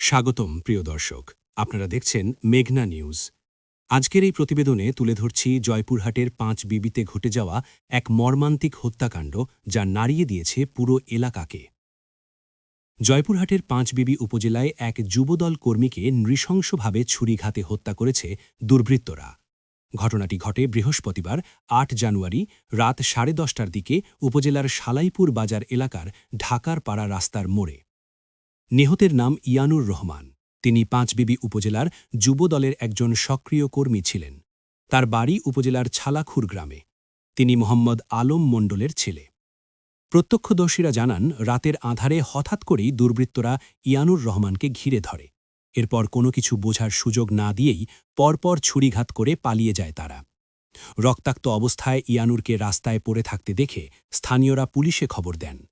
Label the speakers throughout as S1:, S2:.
S1: স্বাগতম, প্রিয় দর্শক। আপনারা দেখছেন মেঘনা নিউজ। আজকের এই প্রতিবেদনে তুলে ধরছি জয়পুরহাটের পাঁচ বিবিতে ঘটে যাওয়া এক মর্মান্তিক হত্যাকাণ্ড যা নাড়িয়ে দিয়েছে পুরো এলাকাকে। জয়পুরহাটের পাঁচবিবি উপজেলায় এক যুবদল কর্মীকে নৃশংসভাবে ছুরিঘাতে হত্যা করেছে দুর্বৃত্তরা। ঘটনাটি ঘটে বৃহস্পতিবার, আট জানুয়ারি, রাত সাড়ে দশটার দিকে উপজেলার সালাইপুর বাজার এলাকার ঢাকার পাড়া রাস্তার মোড়ে। নিহতের নাম ইয়ানুর রহমান। তিনি পাঁচবিবি উপজেলার যুবদলের একজন সক্রিয় কর্মী ছিলেন। তার বাড়ি উপজেলার ছালাখুর গ্রামে। তিনি মোহাম্মদ আলম মণ্ডলের ছেলে। প্রত্যক্ষদর্শীরা জানান, রাতের আধারে হঠাৎ করেই দুর্বৃত্তরা ইয়ানুর রহমানকে ঘিরে ধরে। এরপর কোনো কিছু বোঝার সুযোগ না দিয়েই পরপর ছুরিঘাত করে পালিয়ে যায় তারা। রক্তাক্ত অবস্থায় ইয়ানুরকে রাস্তায় পড়ে থাকতে দেখে স্থানীয়রা পুলিশে খবর দেন।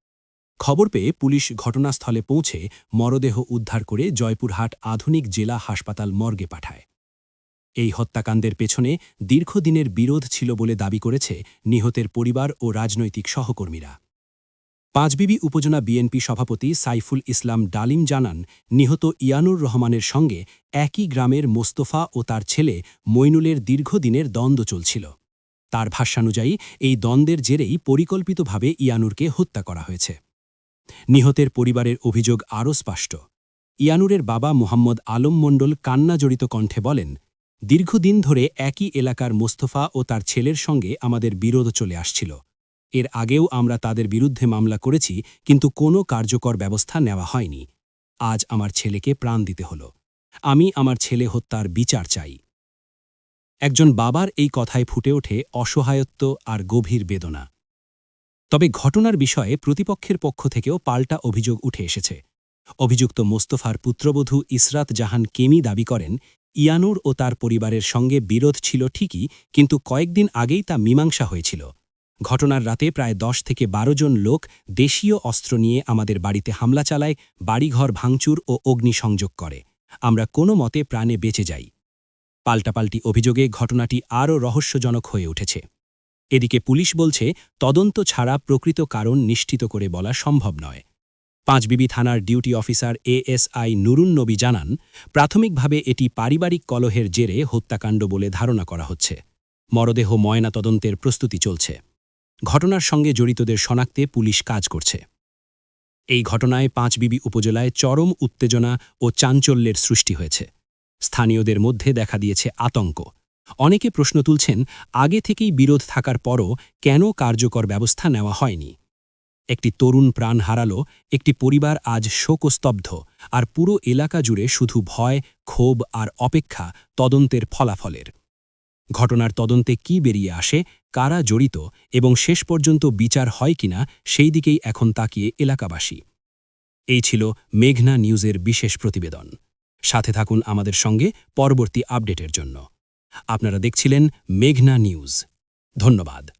S1: খবর পেয়ে পুলিশ ঘটনাস্থলে পৌঁছে মরদেহ উদ্ধার করে জয়পুরহাট আধুনিক জেলা হাসপাতাল মর্গে পাঠায়। এই হত্যাকাণ্ডের পেছনে দীর্ঘদিনের বিরোধ ছিল বলে দাবি করেছে নিহতের পরিবার ও রাজনৈতিক সহকর্মীরা। পাঁচবিবি উপজেলা বিএনপি সভাপতি সাইফুল ইসলাম ডালিম জানান, নিহত ইয়ানুর রহমানের সঙ্গে একই গ্রামের মোস্তফা ও তার ছেলে মইনুলের দীর্ঘদিনের দ্বন্দ্ব চলছিল। তার ভাষ্যানুযায়ী, এই দ্বন্দ্বের জেরেই পরিকল্পিতভাবে ইয়ানুরকে হত্যা করা হয়েছে। নিহতের পরিবারের অভিযোগ আরও স্পষ্ট। ইয়ানুরের বাবা মোহাম্মদ আলম মণ্ডল কান্নাজড়িত কণ্ঠে বলেন, দীর্ঘদিন ধরে একই এলাকার মোস্তফা ও তার ছেলের সঙ্গে আমাদের বিরোধ চলে আসছিল। এর আগেও আমরা তাদের বিরুদ্ধে মামলা করেছি, কিন্তু কোনো কার্যকর ব্যবস্থা নেওয়া হয়নি। আজ আমার ছেলেকে প্রাণ দিতে হল। আমি আমার ছেলে হত্যার বিচার চাই। একজন বাবার এই কথায় ফুটে ওঠে অসহায়ত্ব আর গভীর বেদনা। তবে ঘটনার বিষয়ে প্রতিপক্ষের পক্ষ থেকেও পাল্টা অভিযোগ উঠে এসেছে। অভিযুক্ত মোস্তফার পুত্রবধূ ইসরাত জাহান কেমি দাবি করেন, ইয়ানুর ও তার পরিবারের সঙ্গে বিরোধ ছিল ঠিকই, কিন্তু কয়েকদিন আগেই তা মীমাংসা হয়েছিল। ঘটনার রাতে প্রায় দশ থেকে বারো জন লোক দেশীয় অস্ত্র নিয়ে আমাদের বাড়িতে হামলা চালায়, বাড়িঘর ভাঙচুর ও অগ্নিসংযোগ করে। আমরা কোনো মতে প্রাণে বেঁচে যাই। পাল্টাপাল্টি অভিযোগে ঘটনাটি আরও রহস্যজনক হয়ে উঠেছে। এদিকে পুলিশ বলছে, তদন্ত ছাড়া প্রকৃত কারণ নিশ্চিত করে বলা সম্ভব নয়। পাঁচবিবি থানার ডিউটি অফিসার এএসআই নুরুন নবী জানান, প্রাথমিকভাবে এটি পারিবারিক কলহের জেরে হত্যাকাণ্ড বলে ধারণা করা হচ্ছে। মরদেহ ময়না তদন্তের প্রস্তুতি চলছে। ঘটনার সঙ্গে জড়িতদের শনাক্তে পুলিশ কাজ করছে। এই ঘটনায় পাঁচবিবি উপজেলায় চরম উত্তেজনা ও চাঞ্চল্যের সৃষ্টি হয়েছে। স্থানীয়দের মধ্যে দেখা দিয়েছে আতঙ্ক। অনেকে প্রশ্ন তুলছেন, আগে থেকেই বিরোধ থাকার পরও কেন কার্যকর ব্যবস্থা নেওয়া হয়নি? একটি তরুণ প্রাণ হারালো, একটি পরিবার আজ শোকস্তব্ধ, আর পুরো এলাকা জুড়ে শুধু ভয়, ক্ষোভ আর অপেক্ষা তদন্তের ফলাফলের। ঘটনার তদন্তে কি বেরিয়ে আসে, কারা জড়িত, এবং শেষ পর্যন্ত বিচার হয় কিনা, সেই দিকেই এখন তাকিয়ে এলাকাবাসী। এই ছিল মেঘনা নিউজের বিশেষ প্রতিবেদন। সাথে থাকুন আমাদের সঙ্গে পরবর্তী আপডেটের জন্য। আপনারা দেখছিলেন মেঘনা নিউজ। ধন্যবাদ।